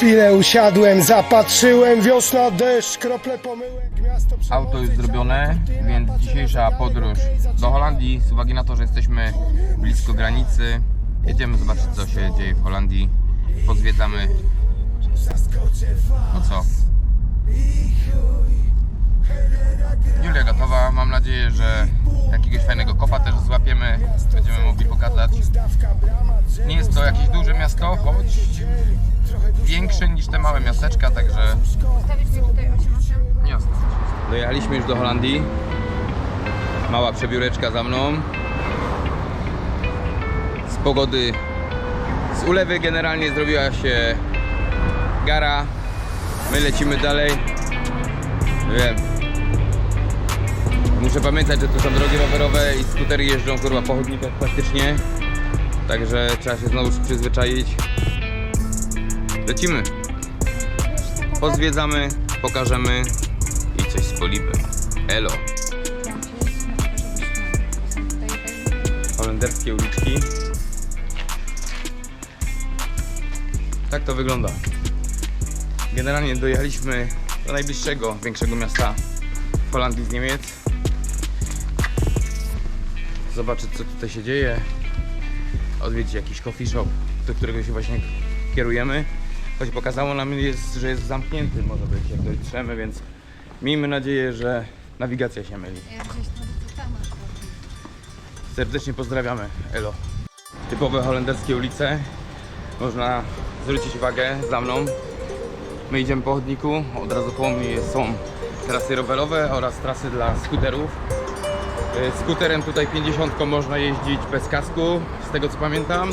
chwilę usiadłem, zapatrzyłem, wiosna, deszcz, krople pomyłek, miasto Auto już zrobione, więc dzisiejsza podróż do Holandii z uwagi na to, że jesteśmy blisko granicy. Jedziemy zobaczyć co się dzieje w Holandii. Pozwiedzamy. No co? Julia gotowa. Mam nadzieję, że jakiegoś fajnego kopa też złapiemy. Będziemy mogli pokazać. Nie jest to jakieś duże miasto, choć większe niż te małe miasteczka, także Stawić mi tutaj 8-8. Jasne. Dojechaliśmy już do Holandii. Mała przebióreczka za mną. Z pogody, z ulewy generalnie zrobiła się gara. My lecimy dalej. Wiem. Muszę pamiętać, że tu są drogi rowerowe i skutery jeżdżą kurwa po chodnikach praktycznie. Także trzeba się znowu przyzwyczaić. Lecimy. Pozwiedzamy, pokażemy i coś z polipem. Elo. Holenderskie uliczki. Tak to wygląda. Generalnie dojechaliśmy do najbliższego, większego miasta w Holandii z Niemiec. Zobaczyć co tutaj się dzieje. Odwiedzić jakiś coffee shop, do którego się właśnie kierujemy. Choć pokazało nam, jest, że jest zamknięty, może być jak dotrzemy, więc miejmy nadzieję, że nawigacja się myli. Serdecznie pozdrawiamy, Elo. Typowe holenderskie ulice. Można zwrócić uwagę za mną. My idziemy po chodniku, od razu koło mnie są trasy rowerowe oraz trasy dla skuterów. Y, Skuterem tutaj 50 można jeździć bez kasku, z tego co pamiętam.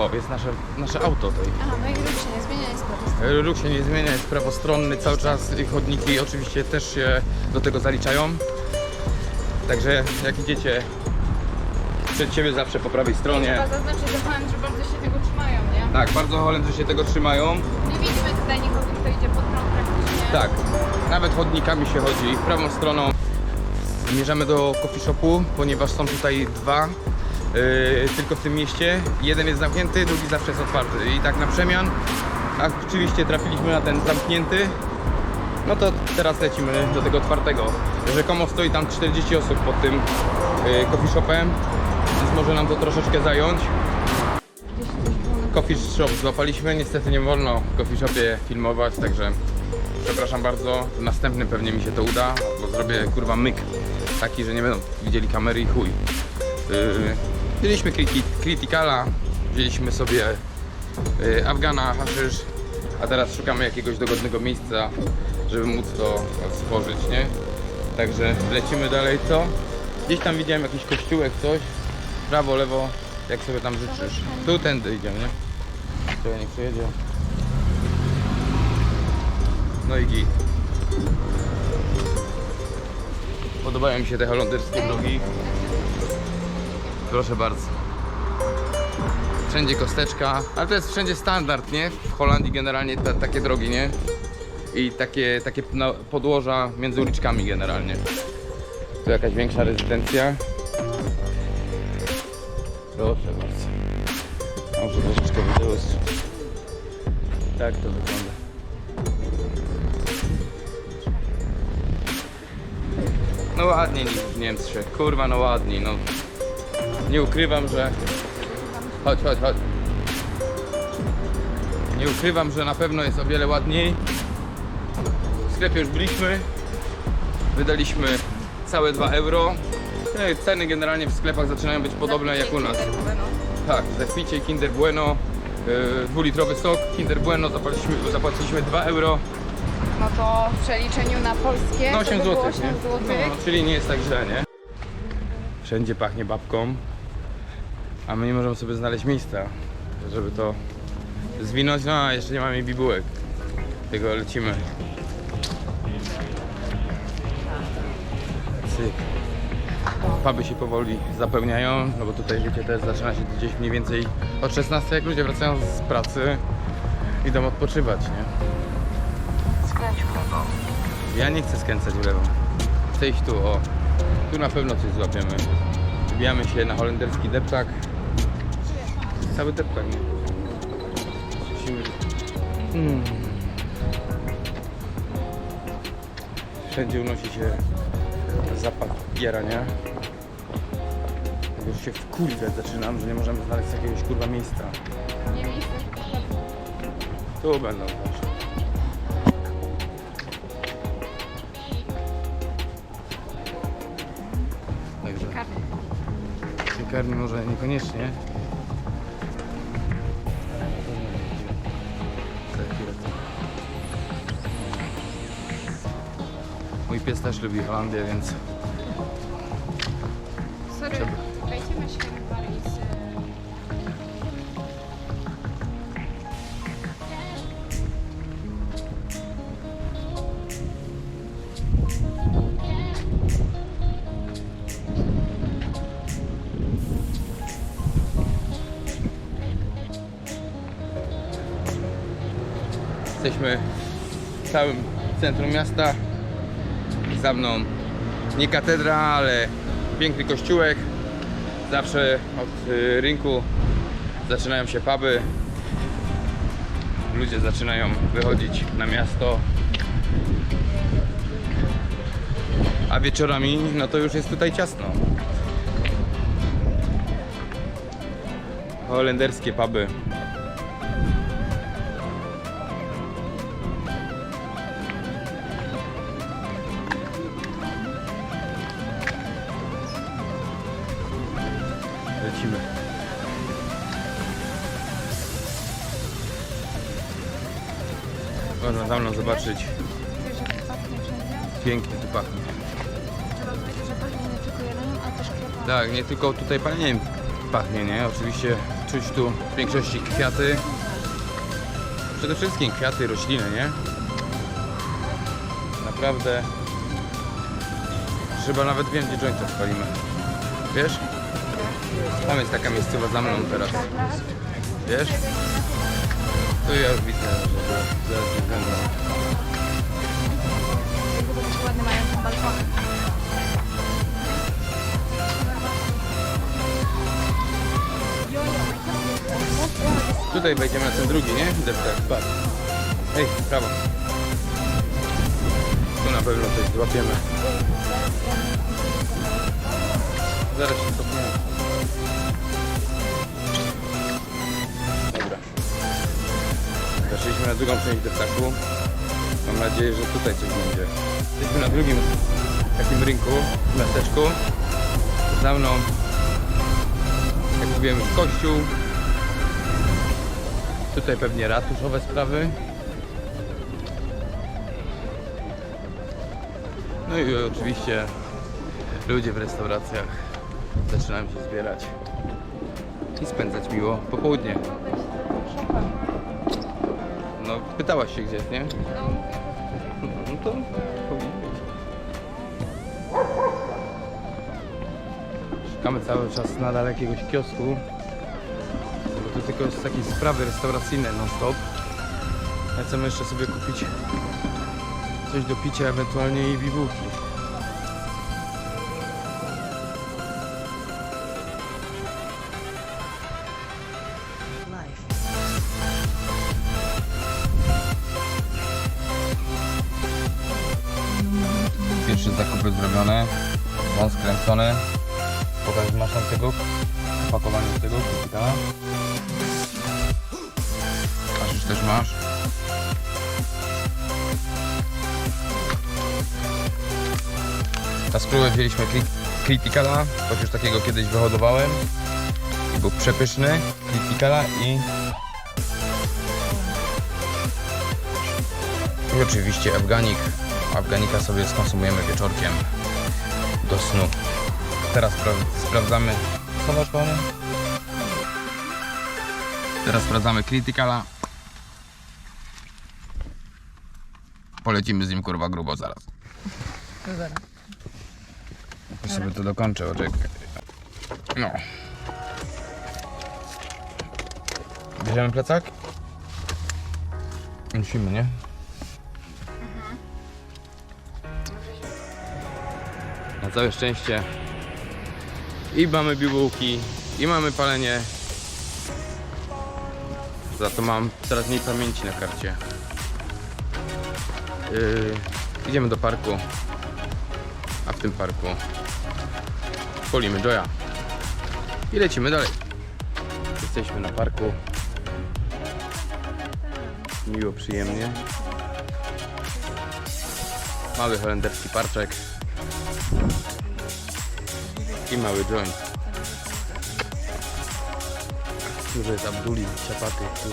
O, jest nasze, nasze auto tutaj. Aha, no i ruch się nie zmienia, jest po Ruch się nie zmienia, jest prawostronny cały czas i chodniki oczywiście też się do tego zaliczają. Także jak idziecie przed siebie zawsze po prawej Trzeba stronie. zaznaczyć, że Holendrzy bardzo się tego trzymają, nie? Tak, bardzo Holendrzy się tego trzymają. Nie widzimy tutaj nikogo, kto idzie pod prąd praktycznie. Tak, nawet chodnikami się chodzi prawą stroną. Zmierzamy do coffee shopu, ponieważ są tutaj dwa tylko w tym mieście. Jeden jest zamknięty, drugi zawsze jest otwarty. I tak na przemian. A oczywiście trafiliśmy na ten zamknięty. No to teraz lecimy do tego otwartego. Rzekomo stoi tam 40 osób pod tym yy, coffee shopem, więc może nam to troszeczkę zająć. Coffee shop złapaliśmy, niestety nie wolno w coffee shopie filmować, także przepraszam bardzo. W następnym pewnie mi się to uda, bo zrobię kurwa myk taki, że nie będą widzieli kamery i chuj. Yy, wzięliśmy Criticala, wzięliśmy sobie yy, Afgana, haszysz, a teraz szukamy jakiegoś dogodnego miejsca, żeby móc to stworzyć, nie? Także lecimy dalej, co? Gdzieś tam widziałem jakiś kościółek, coś. Prawo, lewo, jak sobie tam życzysz. Tu tędy idziemy, nie? Czekaj, niech przejedzie. No i git. Podobają mi się te holenderskie drogi. Proszę bardzo. Wszędzie kosteczka, ale to jest wszędzie standard, nie? W Holandii generalnie ta, takie drogi, nie? I takie, takie podłoża między uliczkami generalnie. Tu jakaś większa rezydencja. Proszę bardzo. Może troszeczkę jest. Tak to wygląda. No ładnie niż w Niemczech. Kurwa, no ładniej, no. Nie ukrywam, że... Chodź, chodź, chodź. Nie ukrywam, że na pewno jest o wiele ładniej. W sklepie już byliśmy. Wydaliśmy całe 2 euro. No Ceny generalnie w sklepach zaczynają być podobne jak u nas. Tak, za picie Kinder Bueno, yy, dwulitrowy sok Kinder Bueno zapłaciliśmy, zapłaciliśmy 2 euro, No to w przeliczeniu na polskie no to 8 by było zł, 8 nie? złotych. No, czyli nie jest tak źle, nie? Wszędzie pachnie babką, a my nie możemy sobie znaleźć miejsca, żeby to zwinąć, no a jeszcze nie mamy bibułek, tego lecimy. Cyk. Puby się powoli zapełniają, no bo tutaj wiecie też zaczyna się gdzieś mniej więcej od 16 jak ludzie wracają z pracy idą odpoczywać, nie? Skręć w lewo. Ja nie chcę skręcać w lewo. Chcę iść tu, o. Tu na pewno coś złapiemy. Wbijamy się na holenderski deptak. Cały deptak, nie? Mm. Wszędzie unosi się zapach jarania. Już się wkurwiać zaczynam, że nie możemy znaleźć jakiegoś kurwa miejsca. Nie miejsce. Tu będą też. Także piekarni może niekoniecznie. Mój pies też lubi Holandię, więc Sorry, wejdziemy się bardziej z... jesteśmy w całym centrum miasta. Za mną nie katedra, ale piękny kościółek. Zawsze od y, rynku zaczynają się puby. Ludzie zaczynają wychodzić na miasto. A wieczorami, no to już jest tutaj ciasno. Holenderskie puby. Jeleniem, a też kwiatami. Tak, nie tylko tutaj paleniem pachnie, nie? Oczywiście czuć tu w większości kwiaty. Przede wszystkim kwiaty, rośliny, nie? Naprawdę. Chyba nawet więcej jointów palimy. Wiesz? Tam jest taka miejscowa za mną teraz. Wiesz? Tu ja już widzę, że zaraz zaraz się ładnie mają ten balkony. Tutaj wejdziemy na ten drugi, nie? Deptak, patrz. Ej, prawo. Tu na pewno coś złapiemy. Zaraz się cofniemy. Dobra. Weszliśmy na drugą część deptaku. Mam nadzieję, że tutaj coś będzie. Jesteśmy na drugim takim rynku w miasteczku. Za mną, jak mówiłem, kościół. Tutaj pewnie ratuszowe sprawy. No i oczywiście ludzie w restauracjach zaczynają się zbierać i spędzać miło popołudnie. No, pytałaś się gdzie, nie? To powinien być. Szukamy cały czas nadal jakiegoś kiosku. Bo to tylko jest takie sprawy restauracyjne non stop. A chcemy jeszcze sobie kupić coś do picia, ewentualnie i bibułki. Pierwsze zakupy zrobione, wąs skręcony. Pokaż, masz tam tego opakowanie tego kupika. Masz już też masz. Na spróbę wzięliśmy Crit- Criticala, choć już takiego kiedyś wyhodowałem. I był przepyszny Criticala i I oczywiście Afganik. Afganika sobie skonsumujemy wieczorkiem do snu. Teraz spra- sprawdzamy. Co masz? Teraz sprawdzamy Criticala. Polecimy z nim kurwa grubo zaraz. Ja sobie to dokończę, poczekaj. No. Bierzemy plecak? Musimy, nie? Całe szczęście i mamy bibułki, i mamy palenie. Za to mam coraz mniej pamięci na karcie. Yy, idziemy do parku. A w tym parku polimy Joya. I lecimy dalej. Jesteśmy na parku. Miło, przyjemnie. Mały holenderski parczek. I mały joint. Tu jest Abduli, ciapaty, tu.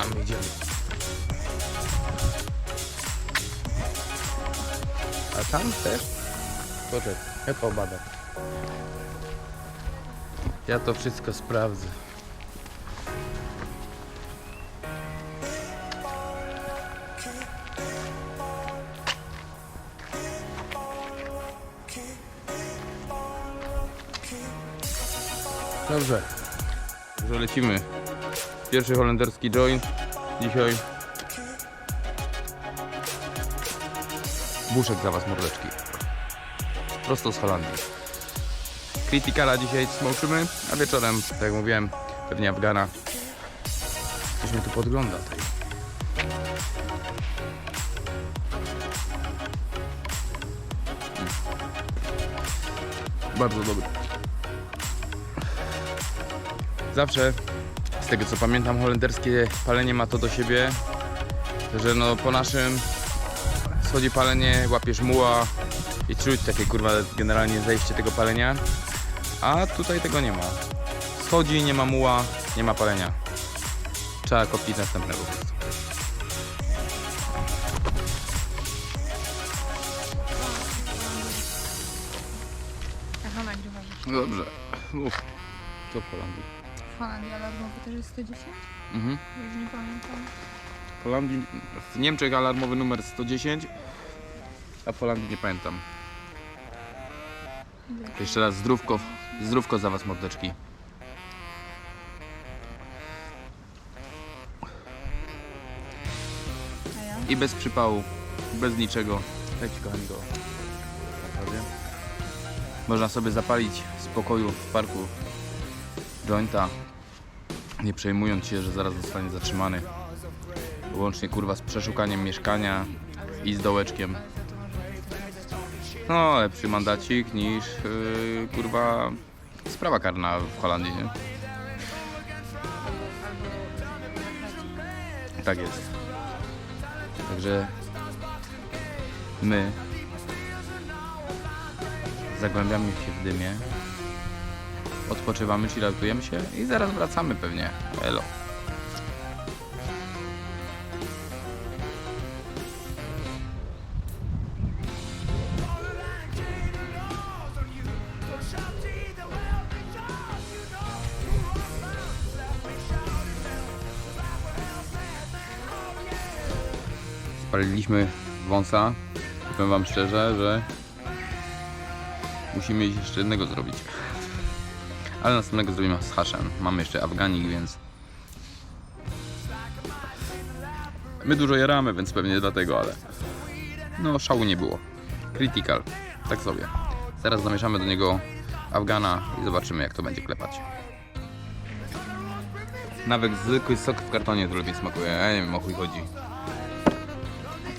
A my idziemy. A tam też? Poczekaj, ja to obadam. Ja to wszystko sprawdzę. Dobrze. Dobrze, lecimy. Pierwszy holenderski joint. Dzisiaj. Buszek dla Was, mordeczki. Prosto z Holandii. Criticala dzisiaj smoczymy, a wieczorem, tak jak mówiłem, pewnie Afgana. Ktoś mnie tu podgląda. Tej. Mm. Bardzo dobry. Zawsze, z tego co pamiętam, holenderskie palenie ma to do siebie, że no po naszym schodzi palenie, łapiesz muła i czuć takie kurwa generalnie zejście tego palenia, a tutaj tego nie ma. Schodzi, nie ma muła, nie ma palenia. Trzeba kopić następnego po prostu. Aha, nagrywasz. Dobrze, mów. Co w Holandii? Alarmowy też jest 110? Mhm. Już nie pamiętam. W Holandii, w Niemczech alarmowy numer 110, a w Holandii nie pamiętam. Jeszcze raz zdrówko, zdrówko za was mordeczki. A ja? I bez przypału, bez niczego. Tak ci kochani go. Naprawdę. Można sobie zapalić w spokoju w parku jointa, nie przejmując się, że zaraz zostanie zatrzymany. Łącznie kurwa z przeszukaniem mieszkania i z dołeczkiem. No, lepszy mandacik niż yy, kurwa sprawa karna w Holandii, nie? Tak jest. Także my zagłębiamy się w dymie, odpoczywamy, chilloutujemy się i zaraz wracamy pewnie. Elo. Spaliliśmy wąsa. Powiem wam szczerze, że musimy jeszcze jednego zrobić. Ale następnego zrobimy z haszem. Mamy jeszcze Afganik, więc my dużo jaramy, więc pewnie dlatego, ale no szału nie było. Critical, tak sobie. Teraz zamieszamy do niego Afgana i zobaczymy jak to będzie klepać. Nawet zwykły sok w kartonie to lepiej smakuje. Ja nie wiem o chuj chodzi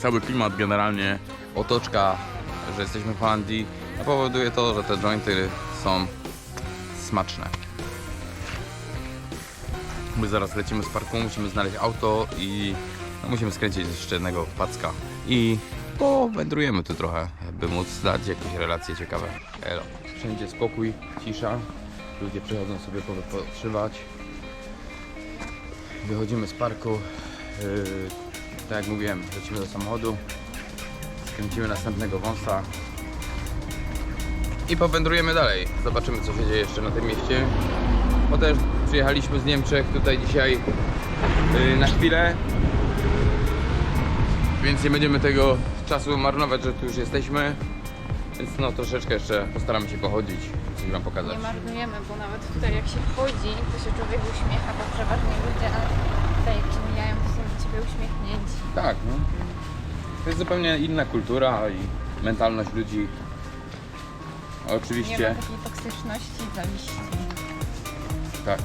cały klimat generalnie, otoczka, że jesteśmy w Holandii, powoduje to, że te jointy są smaczne. My zaraz lecimy z parku, musimy znaleźć auto i no, musimy skręcić jeszcze jednego packa. I powędrujemy tu trochę, by móc dać jakieś relacje ciekawe. Elo. Wszędzie spokój, cisza. Ludzie przychodzą sobie powypoczywać. Wychodzimy z parku. Yy, tak jak mówiłem, lecimy do samochodu, skręcimy następnego wąsa i powędrujemy dalej. Zobaczymy co się dzieje jeszcze na tym mieście. Bo też przyjechaliśmy z Niemczech tutaj dzisiaj yy, na chwilę, więc nie będziemy tego czasu marnować, że tu już jesteśmy. Więc no troszeczkę jeszcze postaramy się pochodzić, coś wam pokazać. Nie marnujemy, bo nawet tutaj jak się wchodzi, to się człowiek uśmiecha, bo przeważnie ludzie tutaj jak się mijają, to są do ciebie uśmiechnięci. Tak, no. To jest zupełnie inna kultura i mentalność ludzi. Nie ma Oczywiście, takiej toksyczności, zawiści. tak.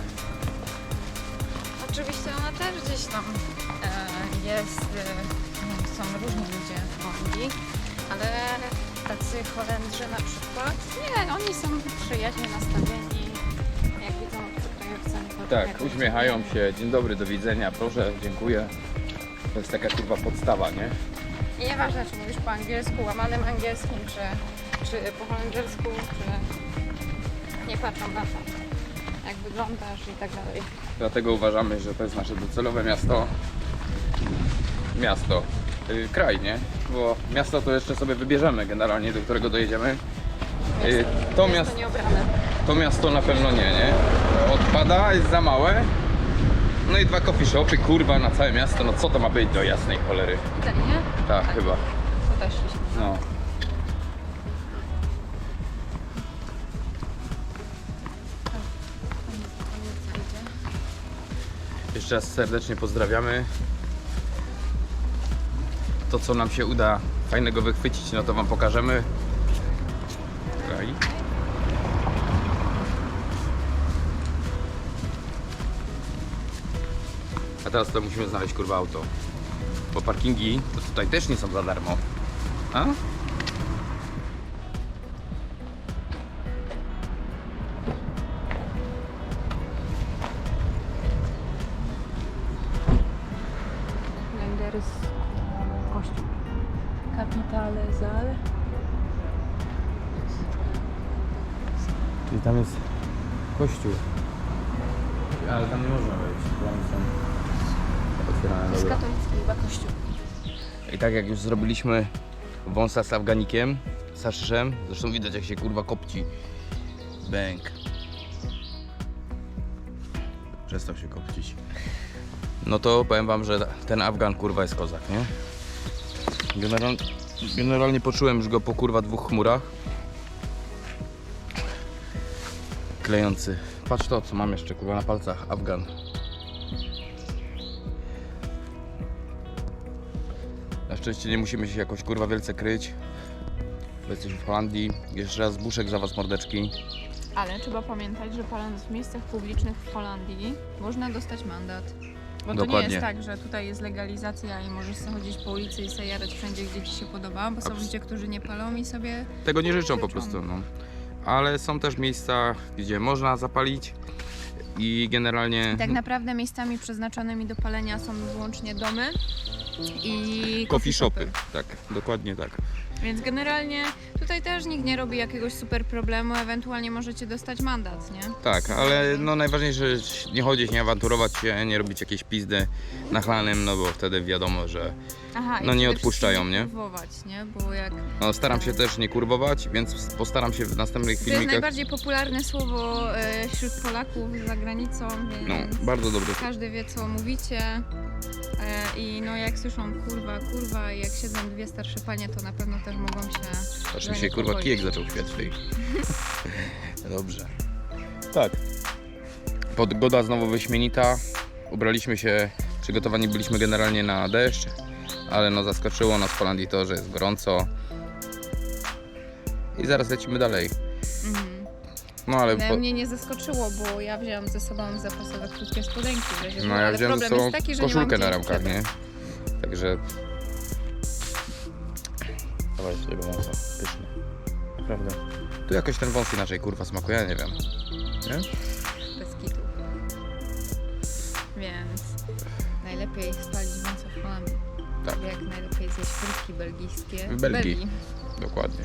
oczywiście ona też gdzieś tam e, jest, e, są różni ludzie w Holandii, ale tacy Holendrzy na przykład, nie, oni są przyjaźnie nastawieni, jak widzą obcokrajowca. Tak, jak uśmiechają się, dzień dobry, do widzenia, proszę, dziękuję. To jest taka kurwa podstawa, nie? I nieważne, czy mówisz po angielsku, łamanym angielskim, czy, czy po holendersku, czy nie patrzą na to, jak wyglądasz i tak dalej. Dlatego uważamy, że to jest nasze docelowe miasto. Miasto. Yy, kraj, nie? Bo miasto to jeszcze sobie wybierzemy generalnie, do którego dojedziemy. Yy, to, miast, Miasto to miasto na pewno nie, nie? Odpada, jest za małe. No i dwa coffee shopy, kurwa, na całe miasto. No co to ma być do jasnej cholery? Tutaj, nie? Tak, chyba. To też. No. Jeszcze raz serdecznie pozdrawiamy. To co nam się uda fajnego wychwycić, no to wam pokażemy. Czekaj. A teraz to musimy znaleźć kurwa auto. Bo parkingi to tutaj też nie są za darmo. A? Jak już zrobiliśmy wąsa z Afganikiem, z haszyszem, zresztą widać jak się kurwa kopci. Bęk. Przestał się kopcić. No to powiem wam, że ten Afgan kurwa jest kozak, nie? General, generalnie poczułem już go po kurwa dwóch chmurach. Klejący. Patrz to, co mam jeszcze kurwa na palcach. Afgan. Szczęście nie musimy się jakoś kurwa wielce kryć. Bo jesteśmy w Holandii. Jeszcze raz buszek za was mordeczki. Ale trzeba pamiętać, że paląc w miejscach publicznych w Holandii można dostać mandat. Bo to nie Dokładnie. jest tak, że tutaj jest legalizacja i możesz sobie chodzić po ulicy i sobie jarać wszędzie, gdzie ci się podoba, bo są Abs- ludzie, którzy nie palą i sobie... Tego nie życzą po prostu, no. Ale są też miejsca, gdzie można zapalić i generalnie Tak naprawdę miejscami przeznaczonymi do palenia są wyłącznie domy i coffee shopy. Tak, dokładnie tak. Więc generalnie tutaj też nikt nie robi jakiegoś super problemu, ewentualnie możecie dostać mandat, nie? Tak, ale no najważniejsze nie chodzić, nie awanturować się, nie robić jakiejś pizdy nachlanym, no bo wtedy wiadomo, że Aha, i No nie przede odpuszczają, wszystkim nie? Kurwować, nie? Bo jak... no staram się też nie kurwować, więc postaram się w następnych To jest filmikach. najbardziej popularne słowo e, wśród Polaków za granicą, No, więc bardzo dobre. każdy wie co mówicie. E, I no jak słyszą kurwa, kurwa i jak siedzą dwie starsze panie, to na pewno też mogą się... Aż mi się kurwa zaniepokoić. kijek zaczął świecić. Dobrze. Tak. Pogoda znowu wyśmienita. Ubraliśmy się, przygotowani byliśmy generalnie na deszcz, ale no zaskoczyło nas w Holandii to, że jest gorąco. I zaraz lecimy dalej. Mhm. No ale Ale po, mnie nie zaskoczyło, bo ja wzięłam ze sobą zapasowe krótkie spodenki. no ja ale wziąłem ze problem sobą jest taki, że koszulkę na ramkach, nie? Także... Dawaj tego wąsa, pyszny. Naprawdę. Tu jakoś ten wąs inaczej kurwa smakuje, ja nie wiem. Nie? Bez kitu. Więc najlepiej spalić wąsa w Holandii. Tak. Jak najlepiej zjeść frytki belgijskie W Belgii. Dokładnie.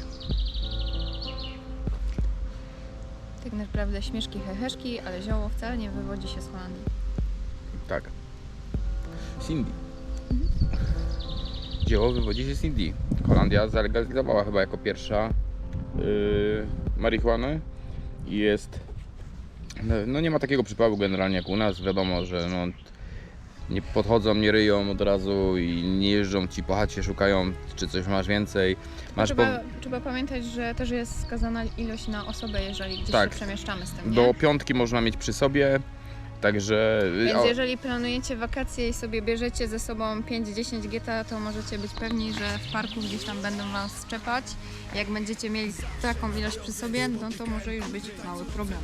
Tak naprawdę śmieszki, heheszki, ale zioło wcale nie wywodzi się z Holandii. Tak. Z Indii. Dzieło wywodzi się z Indii. Holandia zalegalizowała chyba jako pierwsza yy, marihuanę i jest. No, no nie ma takiego przypału generalnie jak u nas. Wiadomo, że no, nie podchodzą, nie ryją od razu i nie jeżdżą ci po chacie, szukają czy coś masz więcej. Masz po, Trzeba, trzeba pamiętać, że też jest skazana ilość na osobę, jeżeli gdzieś Tak. się przemieszczamy z tym, nie? do piątki można mieć przy sobie. Także... Więc o, jeżeli planujecie wakacje i sobie bierzecie ze sobą 5-10 GTA, to możecie być pewni, że w parku gdzieś tam będą Was szczepać. Jak będziecie mieli taką ilość przy sobie, no to może już być mały problem.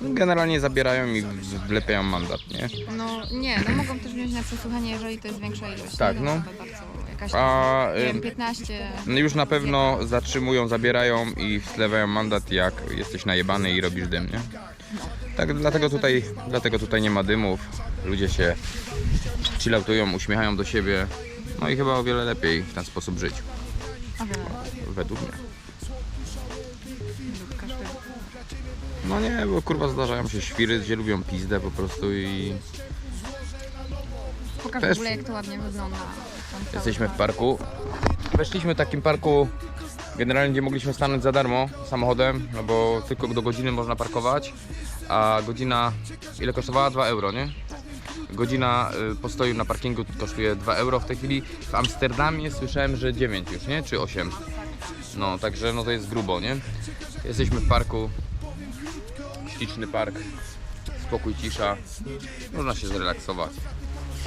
Generalnie zabierają i wlepiają mandat, nie? No nie, no mogą też wziąć na przesłuchanie, jeżeli to jest większa ilość. Tak, no. Bardzo, jakaś, A nie wiem, ym, 15. no już na pewno zatrzymują, zabierają i wlewają mandat jak jesteś najebany i robisz dym, nie? Tak, dlatego tutaj, dlatego tutaj nie ma dymów. Ludzie się chillautują, uśmiechają do siebie. No i chyba o wiele lepiej w ten sposób żyć, według mnie. No nie, bo kurwa zdarzają się świry, gdzie lubią pizdę po prostu i Pokaż Też- w ogóle jak to ładnie wygląda. Jesteśmy w park. parku. Weszliśmy w takim parku generalnie gdzie mogliśmy stanąć za darmo samochodem, no bo tylko do godziny można parkować, a godzina ile kosztowała? 2 euro, nie? Godzina y, postoju na parkingu kosztuje 2 euro w tej chwili. W Amsterdamie słyszałem, że 9 już, nie? Czy 8. No, także no to jest grubo, nie? Jesteśmy w parku. Śliczny park. Spokój, cisza. Można się zrelaksować.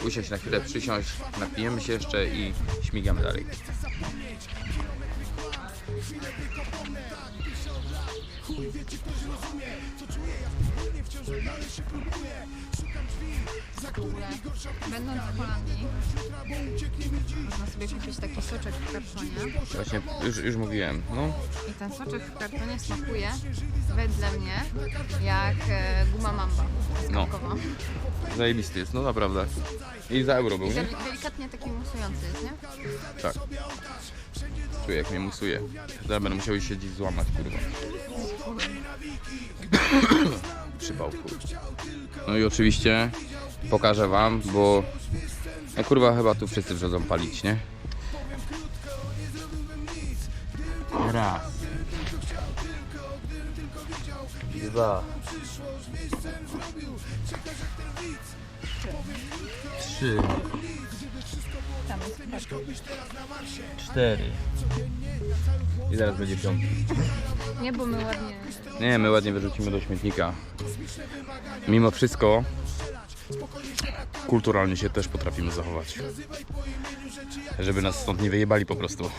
Usiąść na chwilę, przysiąść, napijemy się jeszcze i śmigamy dalej. W ogóle. Będąc w Holandii, można sobie kupić taki soczek w kartonie. Właśnie już, już mówiłem, no. I ten soczek w kartonie smakuje wedle mnie jak e, guma mamba No. skałkowa. Zajebisty jest, no naprawdę. I za euro był, I nie? del- delikatnie taki musujący jest, nie? Tak. Czuję jak mnie musuje. Teraz będę musiał się dziś złamać, kurwa. Przypał, kurwa. No i oczywiście pokażę wam, bo no kurwa chyba tu wszyscy wrzodzą palić, nie? Raz. Dwa. Trzy. Cztery. I zaraz będzie piąty. Nie, bo my ładnie... Nie, my ładnie wyrzucimy do śmietnika. Mimo wszystko kulturalnie się też potrafimy zachować. Żeby nas stąd nie wyjebali po prostu.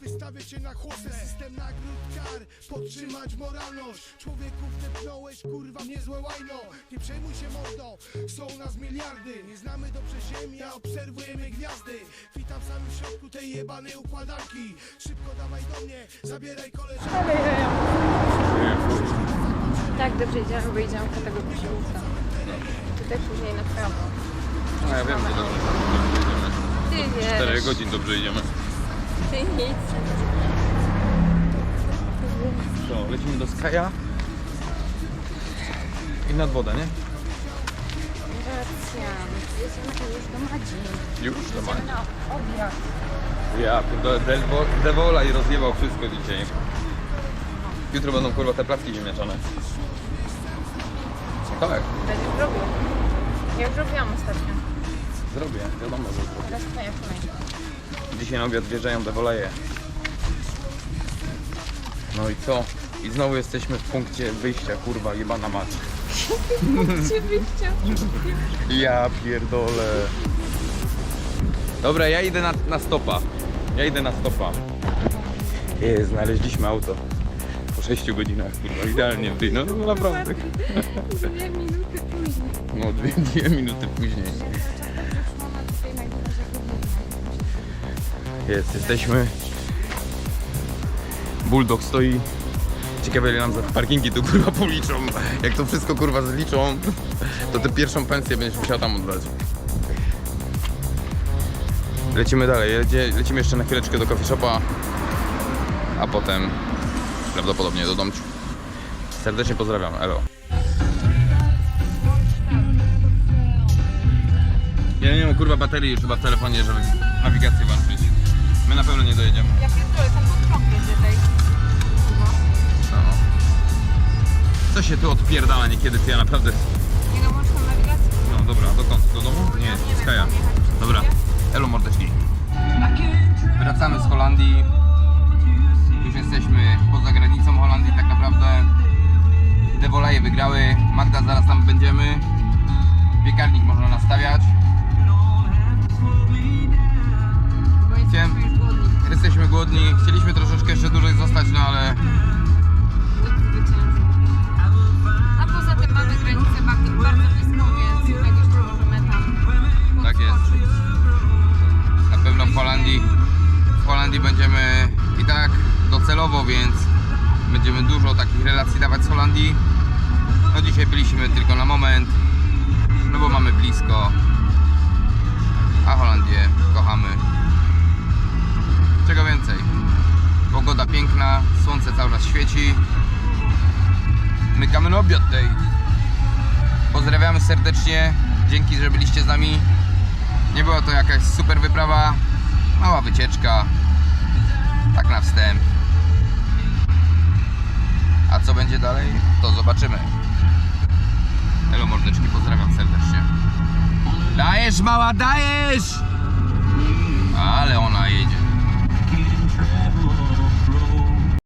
Wystawię cię na chłopę, system nagród kar Podtrzymać moralność Człowieku wdepnąłeś, kurwa, niezłe łajno Nie przejmuj się mordo, są nas miliardy Nie znamy dobrze ziemi, a obserwujemy gwiazdy Witam sam w środku tej jebanej układanki Szybko dawaj do mnie, zabieraj koleżanki Tak, dobrze idziemy, bo idziemy po tego posiłka. Tutaj później na prawo. No ja wiem, że dobrze. Ty wiesz. 4 godzin dobrze idziemy. Nic. Co, lecimy do Skaja i nad wodę, nie? Racja. Jedziemy już do Madzi. Już, normalnie. Na obiad. Ja pierdolę, Delvo, Devola i rozjebał wszystko dzisiaj. Jutro będą kurwa te placki ziemniaczane. Tak, Będziesz robił. Ja już robiłam ostatnio. zrobię, wiadomo, że zrobię. Teraz twoja kolej. Dzisiaj na obiad wjeżdżają Devoleje. No i co? I znowu jesteśmy w punkcie wyjścia, kurwa, jebana mać. Wyjścia? Ja pierdolę. Dobra, ja idę na, na stopa. Ja idę na stopa. Je, znaleźliśmy auto. Po 6 godzinach, kurwa, idealnie ty, no, no naprawdę. Dwie minuty później. No, dwie, dwie minuty później. Jest, jesteśmy. Bulldog stoi. Ciekawe ile nam za parkingi tu kurwa policzą. Jak to wszystko kurwa zliczą, to tę pierwszą pensję będziesz musiał tam oddać. Lecimy dalej, lecimy jeszcze na chwileczkę do coffee shopa, a potem prawdopodobnie do domciu. Serdecznie pozdrawiam, elo. Ja nie mam kurwa baterii już chyba w telefonie, żeby nawigację włączyć. My na pewno nie dojedziemy. Ja pierdolę, tam pod prąd jedzie tej. No. Co się tu odpierdala niekiedy, to ja naprawdę... Nie no, włącz tą nawigację. No dobra, dokąd? Do domu? Nie, nie z Kaja. Dobra, elo mordeczki. Wracamy z Holandii. Już jesteśmy poza granicą Holandii tak naprawdę. Te woleje wygrały. Magda, zaraz tam będziemy. Piekarnik można nastawiać. Chciałem-. Jesteśmy głodni. Chcieliśmy troszeczkę jeszcze dłużej zostać, no ale. A poza tym mamy granicę bardzo, bardzo blisko, więc tak jeszcze możemy tam Tak jest. na pewno w Holandii w Holandii będziemy i tak docelowo, więc będziemy dużo takich relacji dawać z Holandii. No dzisiaj byliśmy tylko na moment, no bo mamy blisko, a Holandię kochamy. Czego więcej? Pogoda piękna, słońce cały czas świeci. Mykamy na obiad tej. Pozdrawiamy serdecznie. Dzięki, że byliście z nami. Nie była to jakaś super wyprawa, mała wycieczka, tak na wstęp. A co będzie dalej, to zobaczymy. Hello mordeczki, pozdrawiam serdecznie. Dajesz mała, dajesz! Ale ona jedzie.